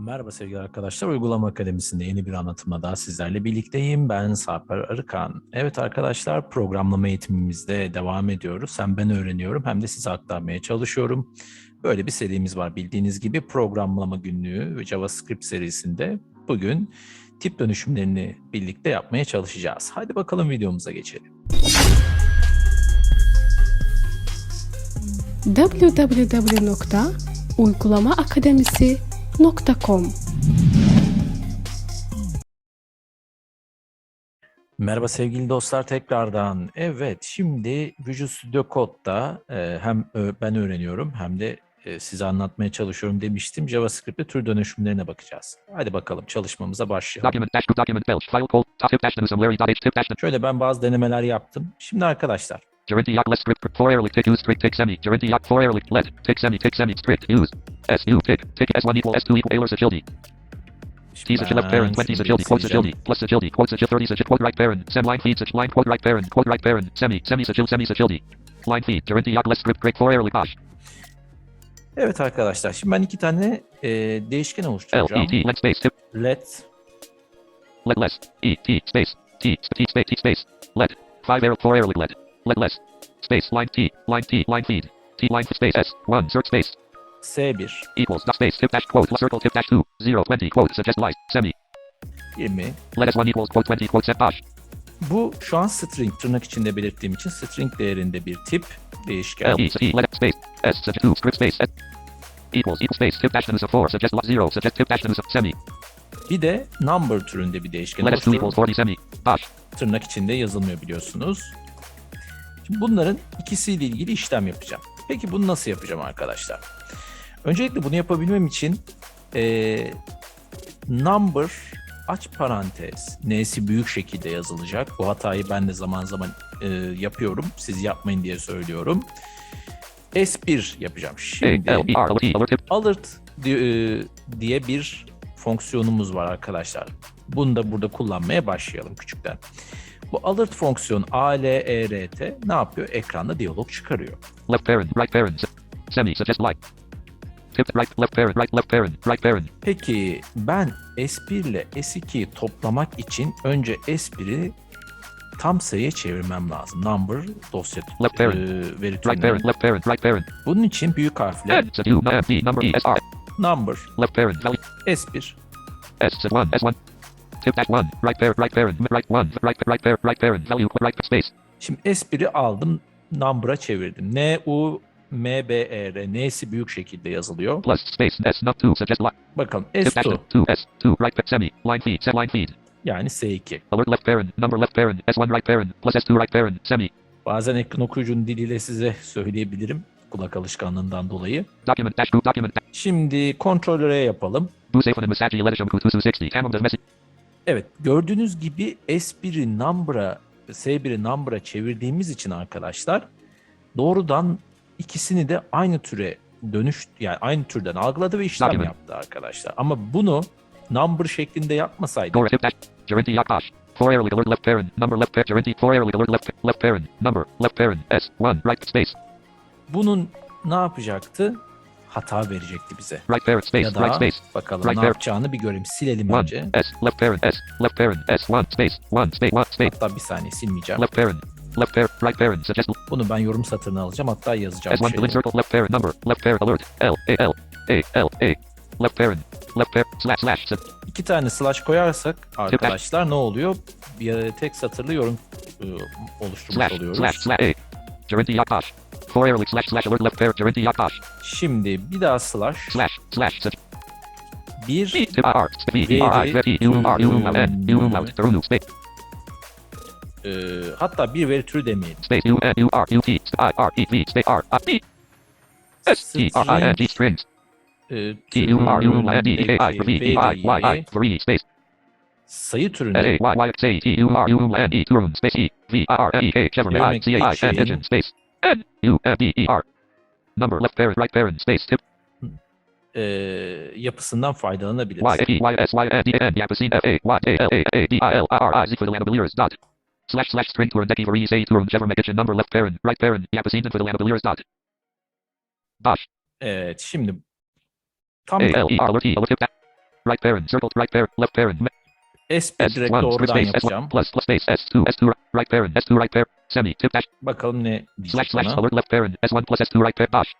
Merhaba sevgili arkadaşlar. Uygulama Akademisi'nde yeni bir anlatımla daha sizlerle birlikteyim. Ben Sarper Arıkan. Evet arkadaşlar programlama eğitimimizde devam ediyoruz. Hem ben öğreniyorum hem de size aktarmaya çalışıyorum. Böyle bir serimiz var bildiğiniz gibi programlama günlüğü ve JavaScript serisinde bugün tip dönüşümlerini birlikte yapmaya çalışacağız. Hadi bakalım videomuza geçelim. www.uygulamaakademisi.com Merhaba sevgili dostlar tekrardan. Evet şimdi Visual Studio Code'da e, hem ö- ben öğreniyorum hem de e, size anlatmaya çalışıyorum demiştim. JavaScript'te tür dönüşümlerine bakacağız. Hadi bakalım çalışmamıza başlayalım. Document document file Şöyle ben bazı denemeler yaptım. Şimdi arkadaşlar gerunti less script for early tick use strict tick semi. Gerunti for early let tick semi tick semi strict use. S u tick tick s1 equal s2 equal Euler agility t şimdi such left parent ben 20 agility quote sileceğim. agility plus agility quote agility 30 agility quote right parent sem line feed such line quote right parent quote right parent semi semi agility semi agility line feed gerunti less script break for early bash Evet arkadaşlar şimdi ben iki tane e, değişken oluşturacağım. e t let space tip. Let. Let less e t space t t space t space. Let five arrow for early let let less. Space line t line t line feed. T line space s. One search space. S1 equals dot space tip dash quote circle tip dash two. Zero twenty quote suggest light semi. 20 let s one equals quote twenty quote set bash Bu şu an string tırnak içinde belirttiğim için string değerinde bir tip değişken. l e c let space s suggest two script space s. Equals equal space tip dash minus of four suggest lot zero suggest tip dash minus of semi. Bir de number türünde bir değişken let s two equals oluşturuyorum. forty semi. Bash Tırnak içinde yazılmıyor biliyorsunuz. Bunların ikisiyle ilgili işlem yapacağım. Peki bunu nasıl yapacağım arkadaşlar? Öncelikle bunu yapabilmem için eee, number aç parantez n'si büyük şekilde yazılacak. Bu hatayı ben de zaman zaman eee, yapıyorum. Siz yapmayın diye söylüyorum. S1 yapacağım. Şimdi e alert e alert e, diye bir fonksiyonumuz var arkadaşlar. Bunu da burada kullanmaya başlayalım küçükten. Bu alert fonksiyon A, L, E, R, T ne yapıyor? Ekranda diyalog çıkarıyor. left parent right parent se- semi suggest light tip right left parent right left parent right parent Peki ben S1 ile S2'yi toplamak için önce S1'i tam sayıya çevirmem lazım. Number dosya Left parent. e, veri right türüne. parent left parent right parent Bunun için büyük d number e number left parent value S1 Tip dash one. Right parent. Right parent. Right one. Right right parent. Right parent. Value. Right space. Şimdi S1'i aldım, number'a çevirdim. N, U, M, B, E, R. N'si büyük şekilde yazılıyor. Plus space. S not two. Suggest Tip dash S2 two. S two. Right pa- semi. Line feed. Set line feed. yani S2. Alert left parent. Number left parent. S one right parent. Plus S two right parent. Semi. Bazen ekran okuyucunun diliyle size söyleyebilirim kulak alışkanlığından dolayı. Document dash group document. dash- Şimdi kontrolöre yapalım. Bu and massage letisham kutusu 60. Camel does message. Evet gördüğünüz gibi S1'i number'a S1'i number'a çevirdiğimiz için arkadaşlar doğrudan ikisini de aynı türe dönüş yani aynı türden algıladı ve işlem Document. yaptı arkadaşlar. Ama bunu number şeklinde yapmasaydı Gora tip dash. For air alert left parent. Number left parent. Gerenti for air alert left left parent. Number left parent. S one. Right space. bunun ne yapacaktı? Hata verecekti bize. Right parent space. Ya da Right space. bakalım Right ne yapacağını bir göreyim. Silelim One. önce. S left parent. S left parent. S one space. One space. One space. Hatta bir saniye silmeyeceğim. Left parent. Left parent. Right parent. Suggest Bunu ben yorum satırına alacağım. Hatta yazacağım S1 şey. circle left parent number left parent alert L A L A L A left parent left parent slash slash İki tane slash koyarsak arkadaşlar ne oluyor? Bir tek satırlı yorum e, oluşturmuş slash oluyoruz. slash slash A gerenti yak bash for air slash slash alert left parent gerenti yak bash Şimdi bir daha slash. Slash slash set. Bir. B tip R B E R I V E U R U N U out through space e, hatta bir veri türü demeyelim. space U N U R U T I R E V space R I D S T R I N G strings. E, T U R U N D A I V E I Y I three space. sayı türünde A Y Y X A T U R U N E turn space E V R E H Chevrolet I C A I N engine space N U N D E R number left parent right parent space tip e, yapısından faydalanabiliriz. Y E Y S Y N D N Yapacine F A Y A L A A D I L R I Z for the Lanabeliers dot slash slash string turn for E say turn Chevrolet kitchen number left parent right parent Yapacine for the dot dash Evet şimdi tam A L E R alert E alert Right parent. Circle. Right parent. Left parent. S1 direkt S1. doğrudan Space. yapacağım. S1 plus plus space. S2. S2. Right parent. S2 right parent. Semi. Tip dash. Bakalım ne Slash diyecek slash bana. alert left parent. S1 plus S2 right parent. Dash.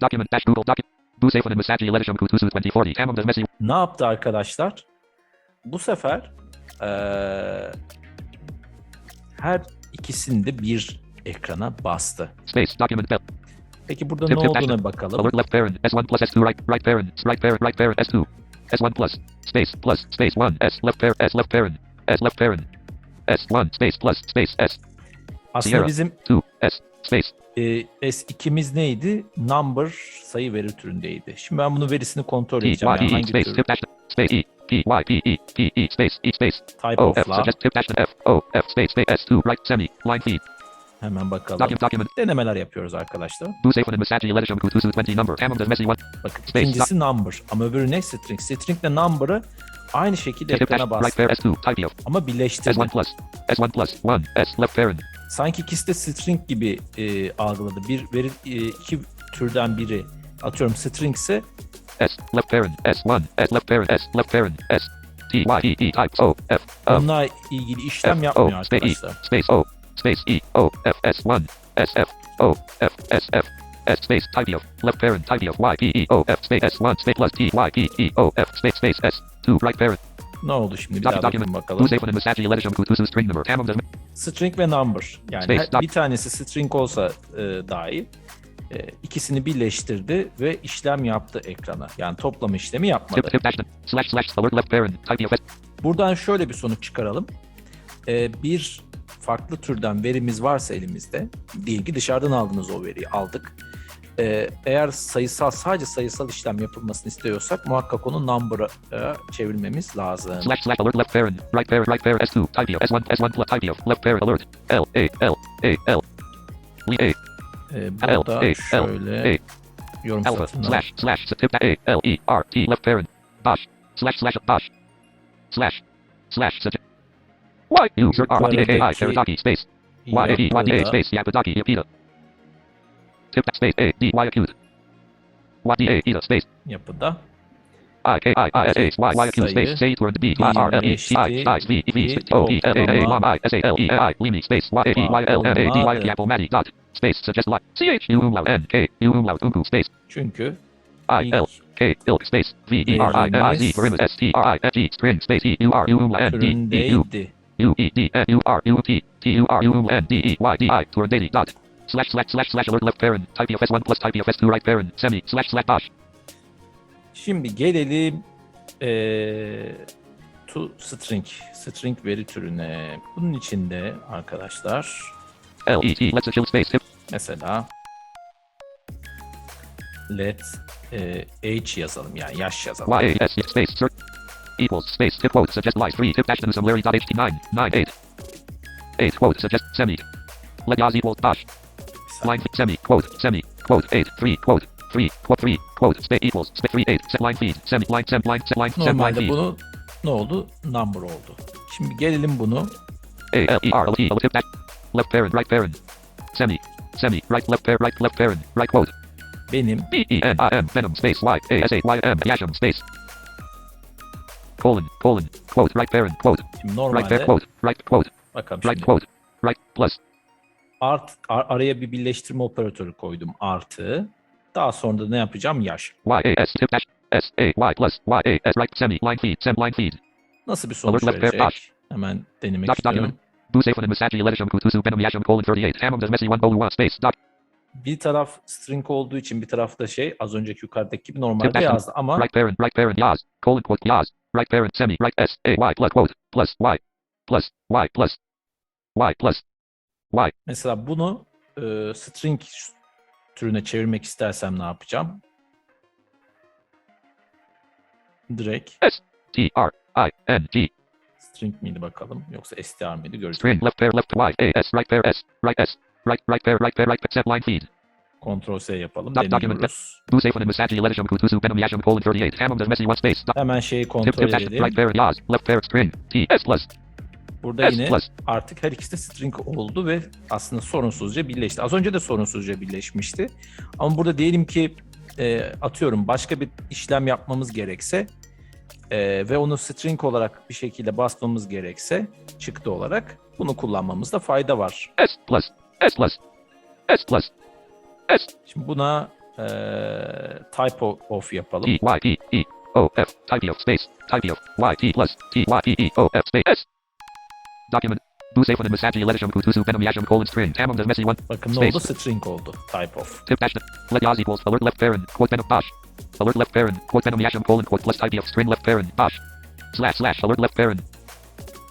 Document dash Google document. Bu safe and Massachi Letisham Kutusu 2040. Tamam does messy. Ne yaptı arkadaşlar? Bu sefer eee, her ikisinde bir ekrana bastı. Space. Document bell. Peki burada Tip ne tip olduğuna action. bakalım. Alert left parent. S1 plus S2 right right parent. Right parent. Right parent. S2. S1 plus. Space plus space 1. S left parent. S left parent. S left parent. S1 space plus space S Aslında Sierra. bizim 2 S space e, S2'miz neydi? Number sayı veri türündeydi. Şimdi ben bunun verisini kontrol edeceğim. Yani hangi space tür E P Y P E P E space E space type O F suggest dash F O F space space S2 right semi line feed hemen bakalım. document document Denemeler yapıyoruz arkadaşlar. Bu safe and Massachi Letisham Kutusu 20 number. Tamam does messy one. Bakın ikincisi number ama öbürü ne? String. String ile number'ı aynı şekilde ekrana bastı. pair S2 type of Ama birleştirdi. S1 plus S1 plus 1 S left parent Sanki ikisi de string gibi e, algıladı. Bir veri e, iki türden biri atıyorum string ise S left parent S1 S left parent S left parent S T Y E E type O F of onunla ilgili işlem yapmıyor E arkadaşlar. space O space E O F S1 S F O F S F S space type of left parent type of Y P E O F space S1 space plus T Y P E O F space space S2 right parent Ne oldu şimdi? Bir daha bakın bakalım. String ve number. Yani Space, bir tanesi string olsa e, dahi e, ikisini birleştirdi ve işlem yaptı ekrana. Yani toplama işlemi yapmadı. S Buradan şöyle bir sonuç çıkaralım. Ee, bir farklı türden verimiz varsa elimizde, diyelim ki dışarıdan aldığınız o veriyi aldık. Ee, eğer sayısal, sadece sayısal işlem yapılmasını istiyorsak muhakkak onu number'a e, çevirmemiz lazım. slash slash alert left parent right parent right parent S2 type of S1 S1 plus type left parent alert L A L A L L A Ee, burada L, şöyle A. yorum alpha satırına slash slash A L E R T left parent dash slash slash dash slash slash suggest Y user R D A A I ah, Yukarıdaki Teradaki space. Y A E Y D A yapıda space? Yapadaki Yapita tip space A D Y acute Y D A Ida space? Yapıda. I K I I S H Y Y acute space Say toward B I R L E C I I V E V O E L A A Y I S A L E A I Limi space. Y A E Y L N A D Y K Apple Matty dot. Space suggest like C H U umlaut N K U umlaut Unku space. Çünkü I L K ilk space. V E R I N I Z S T R I F G string space E U R U umlaut N D E U. U E D N U R U T T U R U N D E Y D I. Toward daily dot slash slash slash slash alert left parent. Type of S1 plus type of S2 right parent. Semi slash slash dash. Şimdi gelelim eee to string, string veri türüne. Bunun içinde arkadaşlar L E let's a chill space mesela let eee, age yazalım yani yaş yazalım. Y A S space equals space tip quote suggest line 3 tip dash and some Larry dot HT9 9 8 8 quote suggest semi. Let yaz equals dash. Line semi quote semi quote 8 3 quote 3 quote 3 quote space equals space 3 8 set line feed semi line sem line set line sem line feed. bunu ne oldu? Number oldu. Şimdi gelelim bunu. A L E R L E L tip dash. Left parent right parent. Semi semi right left parent right left parent right quote. Benim B E N I M venom space Y A S A Y M yasham space colon colon quote right parent quote şimdi right normalde parent quote right quote bakalım right şimdi quote right plus art ar- araya bir birleştirme operatörü koydum artı. Daha sonra da ne yapacağım? Yaş. Y A S tip dash S A Y plus Y A S right semi line feed sem line feed Nasıl bir sonuç Alert left verecek? dash. Hemen denemek Doc istiyorum. document. Bu safe and Massachi Letisham Kutusu Venom Yasham colon 38 Hammond does messy one bolu one space doc Bir taraf string olduğu için bir tarafta şey az önceki yukarıdaki gibi normalde Tip yazdı ama right parent right parent yaz. Colon quote yaz. Right parent semi right S A Y plus quote plus Y plus Y plus Y plus Y. Mesela bunu e, string türüne çevirmek istersem ne yapacağım? Direkt T R I N G. string miydi bakalım? Yoksa str miydi? Göreceğiz. string left pair left Y A S right pair S right S right right pair right pair right set line feed Ctrl S yapalım. Document Deniyoruz. Bu safe and Massachi Letisham Kutusu Venom Yasham colon 38 Hammond does messy one space doc Hemen şeyi kontrol edelim. right pair yaz left pair string T S plus Burada S yine plus artık her ikisi de string oldu ve aslında sorunsuzca birleşti. Az önce de sorunsuzca birleşmişti. Ama burada diyelim ki e, atıyorum başka bir işlem yapmamız gerekse e, ve onu string olarak bir şekilde basmamız gerekse çıktı olarak bunu kullanmamızda fayda var. S plus. S plus. S plus. S. Şimdi buna e, type o- of yapalım. T Y P E O F. Type of space. Type of Y T plus T Y P E O F space S. Document. Bu Busephone Masaji Letisham Kutusu Venom Yasham colon string. Tamam messy one. Bakın ne Space. oldu? String oldu. Type of. Tip dash. Let yaz equals alert left parent. Quote venom bash. Alert left parent. Quote venom yasham colon quote plus type of string left parent bash. Slash slash alert left parent.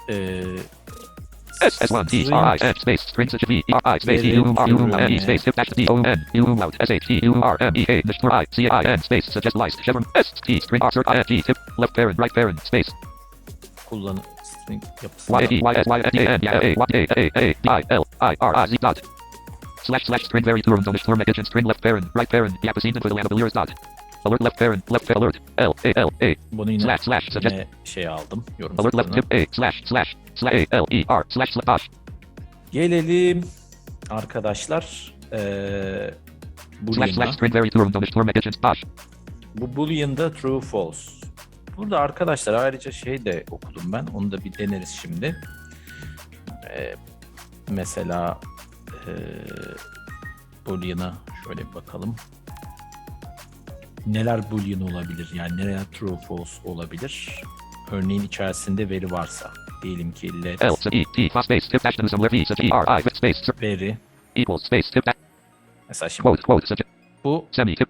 E, S S1 T R I N space string such a V E R I space E U R U M E space tip dash D O N U M out S H T U R M E A dash I C I N space suggest lice chevron S T string R tip left parent right parent space kullan string yapısında Y E Y S Y N A N Y A Y A A A D I L I R I Z dot. Slash slash string very turn dash turn agent string left parent right parent yapasine for the lamp dot alert left parent left alert L A L A bunu yine, slash slash suggest şey aldım. Yorum alert left tip A slash slash slash A L E R slash slash Gelelim arkadaşlar eee slash slash Boolean'a. string very dash Bu Boolean'da true false. Burada arkadaşlar ayrıca şey de okudum ben. Onu da bir deneriz şimdi. Eee, mesela eee Boolean'a şöyle bir bakalım. Neler Boolean olabilir? Yani neler true false olabilir? Örneğin içerisinde veri varsa. Diyelim ki let L E T fast space tip dash some V E R I space veri. equals space tip Mesela şimdi quote quote bu semi tip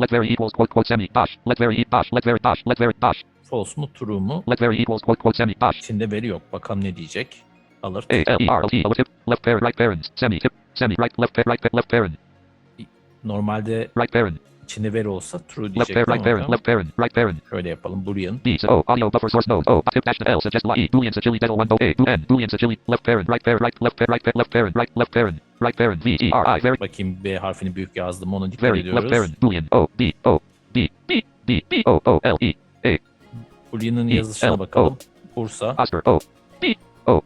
let very equals quote quote semi dash let very e dash let very dash let very dash false mu true mu? let very equals quote quote semi dash İçinde veri yok. Bakalım ne diyecek. Alert. A L E R L T L tip left parent right parent semi tip semi right left right left parent Normalde right parent içinde veri olsa true left diyecek parent right parent left parent right parent şöyle yapalım. Boolean. B so oh, audio buffer source node O oh, tip dash L suggest Y E boolean such delta one O A boolean boolean such left parent right parent right left right left parent right left parent right parent V E R I very Bakayım B harfini büyük yazdım. Ona dikkat very left parent boolean O B O B B B B O O L E Boolean'ın E, yazışına bakalım. Bursa, Oscar O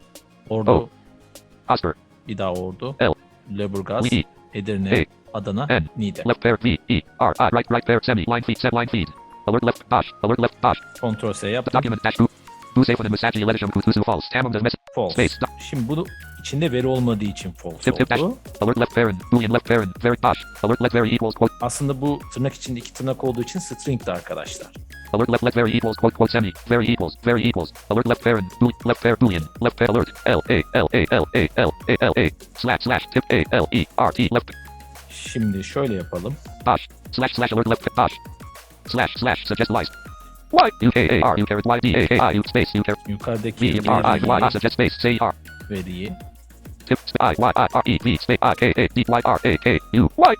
Ordu, Oscar bir daha Ordu, L. Leburgaz, Edirne, A, Adana, N. Niğde. left parent V E R I right right parent semi line feed set line feed alert left dash alert left dash Ctrl S yaptım. document dash safe on the massage letisham kutusu false tamam does message False. space Şimdi bunu içinde veri olmadığı için false Tip, tip, dash. oldu. alert left parent boolean left parent very dash alert left very equals quote Aslında bu tırnak içinde iki tırnak olduğu için string'di arkadaşlar. alert left left very equals quote quote semi very equals very equals alert left parent bool left parent boolean left parent alert L A L A L A L A L A slash slash tip A L E R T left Şimdi şöyle yapalım. dash slash slash alert left dash slash slash suggest lies Y U K A R U caret Y D A K I U space U caret Yukarıdaki V R I Y I veriyi, suggest space C R. veriyi tip sp- I Y I R E V space I K A D Y R A K U. Y.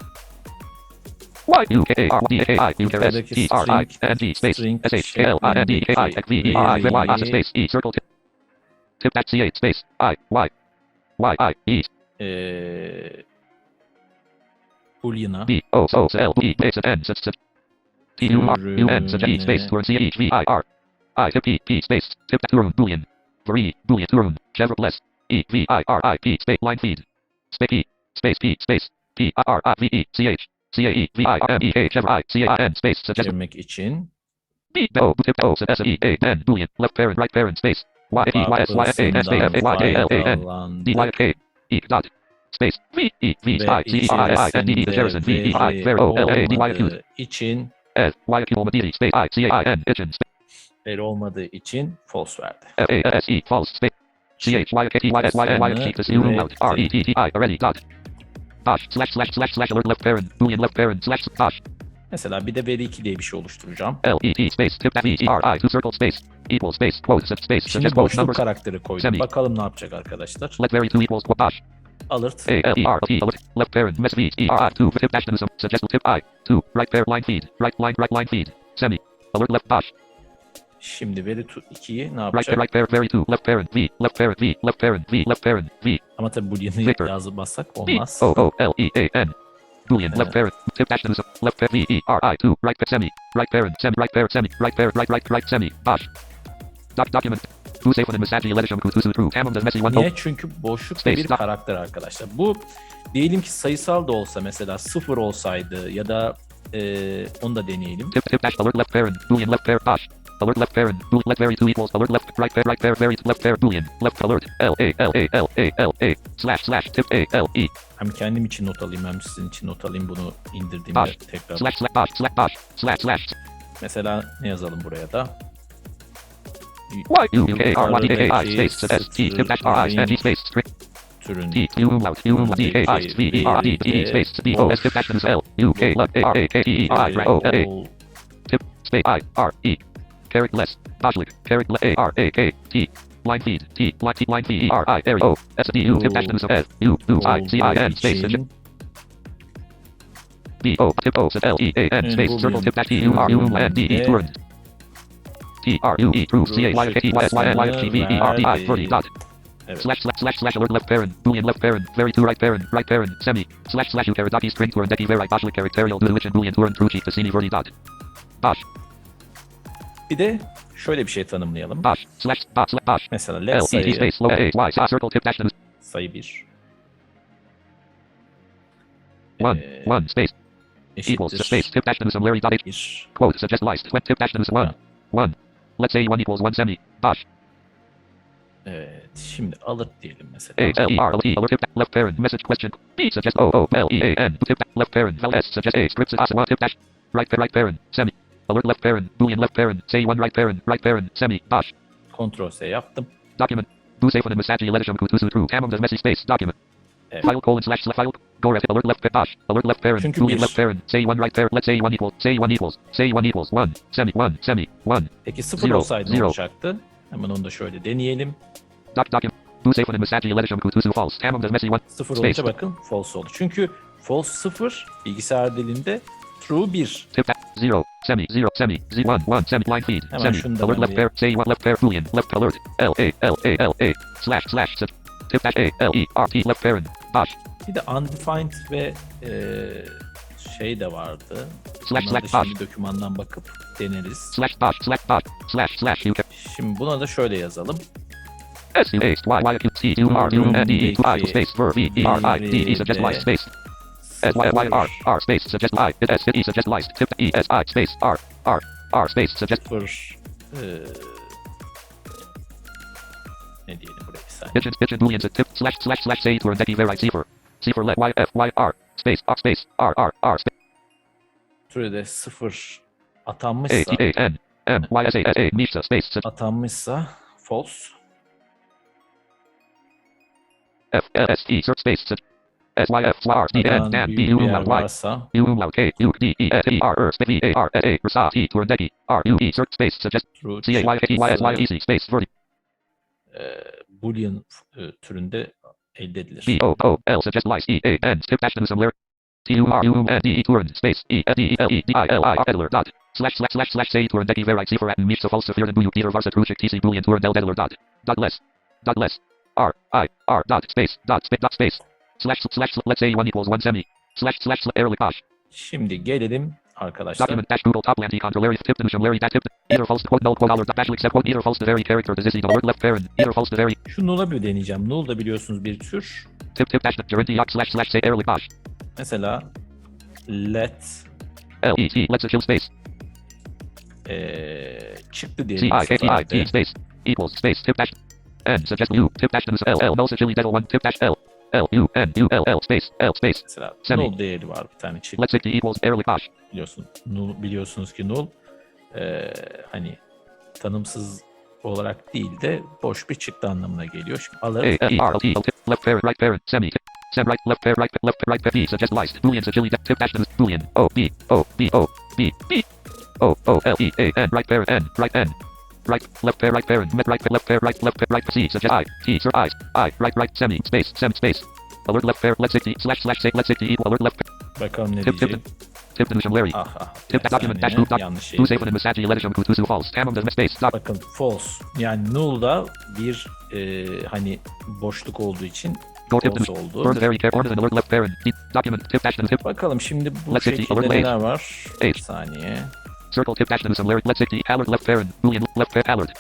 Y U K A R D A K I U caret S T R I N G space string S H K L I N D K I X V E R I V Y I space E circle tip tip dash C eight space I Y. Y I E. Eee Boolean'a B O O S L E base N such T U R U N such E space turn C H V I R. I tip P space tip turn boolean. Vari boolean turn. Chevrolet E V I R I P space line feed. Space P space P space P I R I V E C H. C A E V I R M E A Chevrolet I C A I N space suggest çevirmek için B O tip O S E A N boolean. Left parent right parent space. Y E Y S Y A S A F A Y A L A N. D Y. K E dot space. V E V I C E I I N E Harrison V E I Vero O L A D Y Q. olmadığı için S Y Q Mediri space I C I N space. Veri olmadığı için false verdi. F A S E false space. C H Y K T Y S Y N Y keep this U room out R E T T I already dot dash slash slash slash slash alert left parent boolean left parent slash dash. Mesela bir de veri 2 diye bir şey oluşturacağım. L E T space tip V E R I two circle space equal space quote such space Şimdi boşluk karakteri koydum. Bakalım ne yapacak arkadaşlar. let very two equals dash Alert. A L E R T alert left parent mess V E R I two tip dash some suggest tip I two right parent line feed. Right line right line feed. Semi. Alert left dash Şimdi veri 2'yi ne right yapacak? right parent very two. Left parent V left parent V left parent V left parent V. Ama tabii boolean'ı Victor. yazmazsak B olmaz. O O L E A N. Boolean left parent tip dash some left parent V E R I two. Right pa- semi. Right parent semi right parent semi. Right parent right right right semi. Dash doc document one Niye? Çünkü boşluk bir karakter arkadaşlar. Bu diyelim ki sayısal da olsa mesela sıfır olsaydı ya da eee onu da deneyelim. alert left parent. Bool left vary two equals. Alert left right pair right pair vary left pair boolean. Left alert. L A L A L A L A slash slash tip A L E Hem kendim için not alayım hem sizin için not alayım bunu indirdiğimde tekrar. slash slash slash slash slash Mesela ne yazalım buraya da? Y U U K R Y D A I space S T dash R I S G space string T Q umlaut U D A I V E R D D space B O S dash L U K L A R A K E I R O L A tip space I R E character less Bashlik character A R A K T line feed T line T line feed E R I area O S D U tip dash S U U I C I N space B O tip O L E A N space circle tip dash T U R U N D E T R U E true C A Y K E Y S Y N Y F G V E R D I thirty dot evet. slash slash slash slash alert left parent boolean left parent vary to right parent right parent semi slash slash u karadaki string turn deki vary bashlik characterial do which boolean turn true cheat the verdi dot bash Bir de şöyle bir şey tanımlayalım. bash slash bash slash bash Mesela L E. D sayı, space low A Y circle tip dash sayı 1 one one space equals to space. Tip dash similarity dot H 1 quote suggest list. When tip dash one one let's say one equals one semi bash Evet. Şimdi alert diyelim mesela. A L E R L E alert left parent message question B suggest O O L E A N tip left parent val S suggest A scripts as one tip dash right right parent semi alert left parent boolean left parent say one right parent right parent semi bash Ctrl S yaptım. document bu sayfanın mesajı iletişim kutusu true tamam does message space document Evet. file colon slash slash file go ref alert left bash alert left parent Çünkü boolean bir- left parent say one right parent let's say one equals say one equals say one equals one semi one semi one Peki 0 Zero, olsaydı ne zero. olacaktı? Hemen onu da şöyle deneyelim. doc document bu sayfanın mesajı iletişim kutusu false tamam does message one 0 Space. olunca bakın false oldu. Çünkü false 0 bilgisayar dilinde true 1. Tip that zero semi zero semi z one one semi line feed Hemen semi da alert left bir- pair say one left pair boolean left alert L A L A L A slash slash set tip dash A L E R T left parent bash Bir de undefined ve eee, şey de vardı. Slash, Bunları da slash, şimdi dokümandan bakıp deneriz. slash bash slash bash slash slash you can Şimdi buna da şöyle yazalım. S U A Y Y Q C U R U N E two I space verb E E R I D E suggest light space. S Y Y R R space suggest light S E suggest light tip E S I space R R R space suggest 0 eee, ne diyelim saniye. pigeon pigeon tip slash slash slash say turn decky vary cipher cipher let Y F Y R space R space R R R space Türede 0 A atanmışsa T A N M Y S A S A Misha space atanmışsa false. F L S T search space S Y F R D N B büyük U umlaut Y U umlaut K U D E S E R R space V A R S A Rasa decky R U E search space suggest true C A Y K E Y S Y E C space verdi boolean eee, türünde elde edilir. B O O L suggest lice E A N tip dash similar T U R U N D E turn space E S D E L E D I L I R editor dot slash slash slash slash say turn decky vary cipher at mich so false severe bu Peter varsa true T C boolean turn del editor dot dot less dot less R I R dot space dot space dot space slash slash let's say one equals one semi slash slash airly bash Şimdi gelelim arkadaşlar. document dash Google top lanty controlary tip the Larry that tip either false quote null quote dollar dash except quote either false the very character the the word left parent either false the very Şu null'a bir deneyeceğim. Null da biliyorsunuz bir tür. tip tip dash gerundy yacht slash slash say airly bash Mesela let L E T let's a chill space eee, çıktı C diyelim. I K T I T de. space equals space tip dash N suggest U tip dash L L Melsa chili devil one tip dash L L U N U L L space L space Mesela Semi. null değeri var bir tane çıktı let's say equals airly bash biliyorsun. Null, biliyorsunuz ki null eee, hani tanımsız olarak değil de boş bir çıktı anlamına geliyor. Şimdi A alır. L E R L T left parent right parent semi sem right left parent right left right parent B suggest lice boolean chili tip dash boolean O B O B O B B O O L E A N right parent N right N right left pair right parent. Right left pair right left pair right. C suggest I. T sir I I right right semi. Space semi space. Alert left pair let's say T slash slash say let's say T equal alert left Bakalım ne tip tip diyecek. tip. The Larry. Ah ah. tip document dash group Yanlış şey. İn message? İletişim kutusu false. Tamam space. Doc Bakın false. Yani null'da bir eee, hani boşluk olduğu için tip false oldu. burn very care alert left parent. Document. Tip dash tip. Bakalım şimdi bu the şekilde neler var? Bir saniye. Circle tip dash the similar let's say T alert left parent boolean left pair alert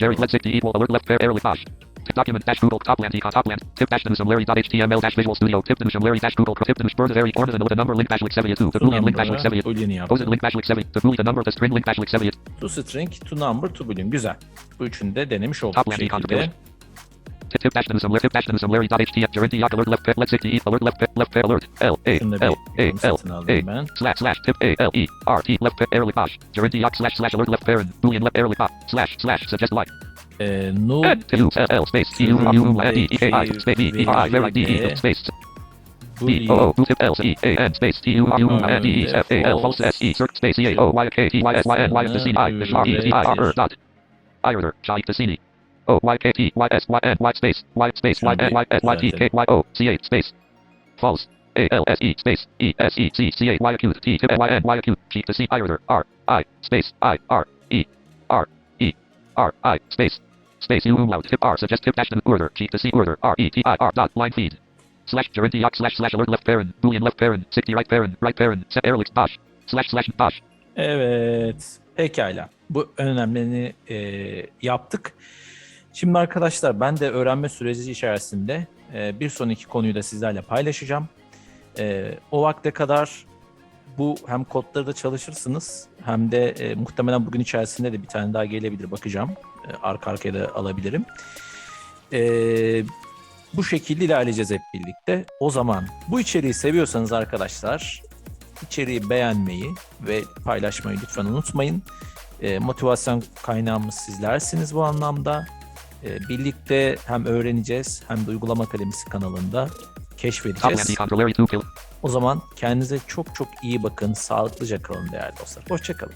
Jerry let's say T equal alert left pair airly bash Document dash Google Copland econ Copland. Tip dash HTML dash Visual Studio. Tip dash Google. Tip dash Bird Very Order the number link dash Link 72. The Boolean link dash Link number'ı 70. boolean'i Posit link dash Link 70. The Boolean the number the string link dash Link 70. To string, to number, to boolean. Güzel. Bu üçünü de denemiş olduk bu Copland econ. Tip dash assembler tip dash assembler dot html gerund yak alert left let 60 alert left left pair alert l a l a l ben. slash slash tip a l e r t left pair air bash gerund yak slash slash alert left parent boolean left air bash slash slash suggest like N T U L L space T U U N E E A I space B E R I very D E space B O O tip L C A N space T U U N E E F A L false S E circ space C A O Y K T Y S Y N Y F C I Fish R E T I R dot Either Shai Ticini O Y K T Y S Y N Y space Y space Y N Y S Y T K Y O C A space false A L S E space E S E C C A Y acute T tip Y N Y acute G to C either R I space I R E R E R I space space U umlaut tip R suggest tip dash and order G to C order R E T I R dot line feed slash gerund yak slash slash alert left parent boolean left parent 60 right parent right parent set airlix bash slash slash bash Evet. Pekala. Bu en önemlilerini e, yaptık. Şimdi arkadaşlar ben de öğrenme süreci içerisinde e, bir sonraki konuyu da sizlerle paylaşacağım. E, o vakte kadar bu hem kodları da çalışırsınız hem de e, muhtemelen bugün içerisinde de bir tane daha gelebilir bakacağım. E, arka arkaya da alabilirim. Bu şekilde ilerleyeceğiz hep birlikte. O zaman bu içeriği seviyorsanız arkadaşlar içeriği beğenmeyi ve paylaşmayı lütfen unutmayın. Motivasyon kaynağımız sizlersiniz bu anlamda. E, birlikte hem öğreneceğiz hem de Uygulama Akademisi kanalında keşfedeceğiz. controllary 2 kill O zaman kendinize çok çok iyi bakın, sağlıklıca kalın değerli dostlar. Hoşçakalın.